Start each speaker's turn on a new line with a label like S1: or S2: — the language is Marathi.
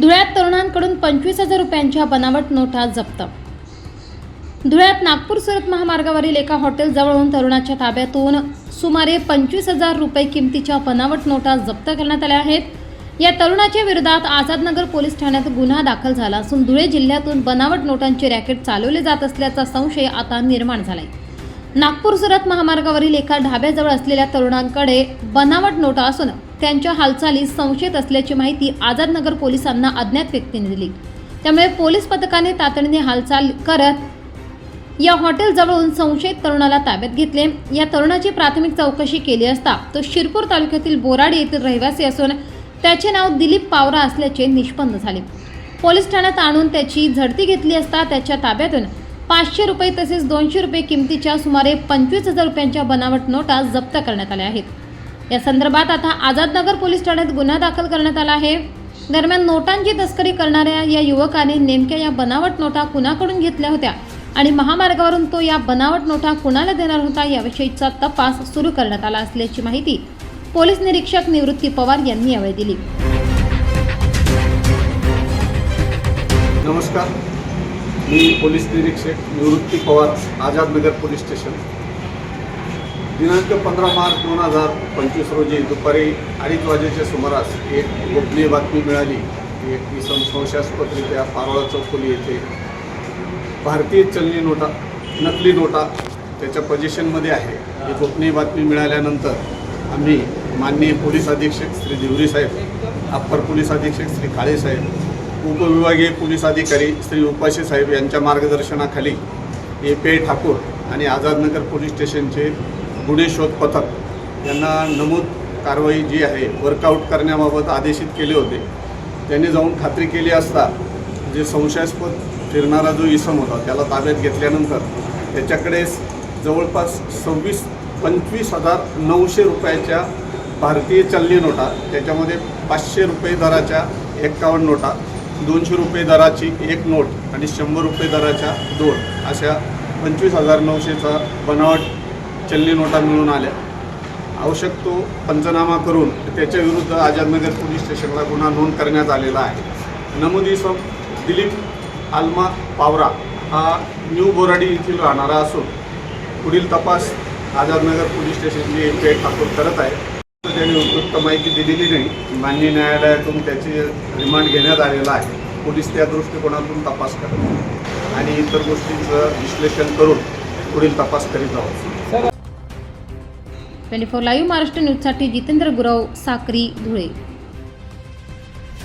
S1: धुळ्यात तरुणांकडून पंचवीस हजार रुपयांच्या बनावट नोटा जप्त. धुळ्यात नागपूर सुरत महामार्गावरील एका हॉटेलजवळून तरुणाच्या ताब्यातून सुमारे पंचवीस हजार रुपये किमतीच्या बनावट नोटा जप्त करण्यात आल्या आहेत. या तरुणाच्या विरोधात आझादनगर पोलीस ठाण्यात गुन्हा दाखल झाला असून धुळे जिल्ह्यातून बनावट नोटांचे रॅकेट चालवले जात असल्याचा संशय आता निर्माण झाला आहे नागपूर सुरत महामार्गावरील एका ढाब्याजवळ असलेल्या तरुणांकडे बनावट नोटा असून त्यांच्या हालचाली संशयित असल्याची माहिती आझादनगर पोलिसांना अज्ञात व्यक्तीने दिली. त्यामुळे पोलीस पथकाने तातडीने हालचाल करत या हॉटेलजवळून संशयित तरुणाला ताब्यात घेतले. या तरुणाची प्राथमिक चौकशी केली असता तो शिरपूर तालुक्यातील बोराडी येथील रहिवासी असून त्याचे नाव दिलीप पावरा असल्याचे निष्पन्न झाले. पोलीस ठाण्यात आणून त्याची झडती घेतली असता त्याच्या ताब्यातून पाचशे रुपये तसेच दोनशे रुपये किमतीच्या सुमारे पंचवीस हजार रुपयांच्या बनावट नोटा जप्त करण्यात आल्या आहेत. या संदर्भात आता आझादनगर पोलीस ठाण्यात गुन्हा दाखल करण्यात आला आहे. दरम्यान नोटांची तस्करी करणाऱ्या या युवकाने नेमक्या या बनावट नोटा कुणाकडून घेतल्या होत्या आणि महामार्गावरून तो या बनावट नोटा कुणाला देणार होता याविषयीचा तपास सुरू करण्यात आला असल्याची माहिती पोलीस निरीक्षक निवृत्ती पवार यांनी यावेळी दिली.
S2: नमस्कार. मी पोलीस निरीक्षक निवृत्ती पवार आझादनगर पोलीस स्टेशन. दिनांक पंधरा मार्च दोन हजार पंचवीस रोजी दुपारी अडीच वाजेच्या सुमारास एक गोपनीय बातमी मिळाली. की एक इसम संशयास्पदरित्या पारोळा चौकोली येथे भारतीय चलनी नोटा नकली नोटा त्याच्या पोझिशनमध्ये आहे. ही गोपनीय बातमी मिळाल्यानंतर आम्ही माननीय पोलीस अधीक्षक श्री दिवरी साहेब अप्पर पोलीस अधीक्षक श्री काळे साहेब उपविभागीय पोलीस अधिकारी श्री उपाशी साहेब यांच्या मार्गदर्शनाखाली ए पी आय ठाकूर आणि आझादनगर पोलीस स्टेशनचे गुन्हे शोध पथक यांना नमूद कारवाई जी आहे वर्कआउट करण्याबाबत आदेशित केले होते. त्यांनी जाऊन खात्री केली असता जे संशयास्पद फिरणारा जो इसम होता त्याला ताब्यात घेतल्यानंतर त्याच्याकडे जवळपास सव्वीस पंचवीस हजार नऊशे रुपयाच्या भारतीय चलनी नोटा त्याच्यामध्ये पाचशे रुपये दराच्या एक्कावन्न नोटा दोनशे रुपये दराची एक नोट आणि शंभर रुपये दराच्या दोन अशा पंचवीस हजार नऊशेचा बनावट चलनी नोटा मिळून आल्या. आवश्यक तो पंचनामा करून त्याच्या विरुद्ध आझादनगर पोलीस स्टेशनला गुन्हा नोंद करण्यात आलेला आहे. नमूद इसम दिलीप आल्मा पावरा हा न्यू बोराडी येथील राहणारा असून पुढील तपास आझादनगर पोलीस स्टेशनची एम पी आय ठाकूर करत आहे. त्यांनी उपयुक्त माहिती दिलेली नाही. मान्य न्यायालयातून त्याची रिमांड घेण्यात आलेला आहे. पोलीस त्या दृष्टिकोनातून तपास करतात. आणि इतर गोष्टींचं विश्लेषण करून पुढील तपास करीत आहोत.
S1: ट्वेंटी फोर लाईव्ह महाराष्ट्र न्यूजसाठी जितेंद्र गुरव साक्री धुळे.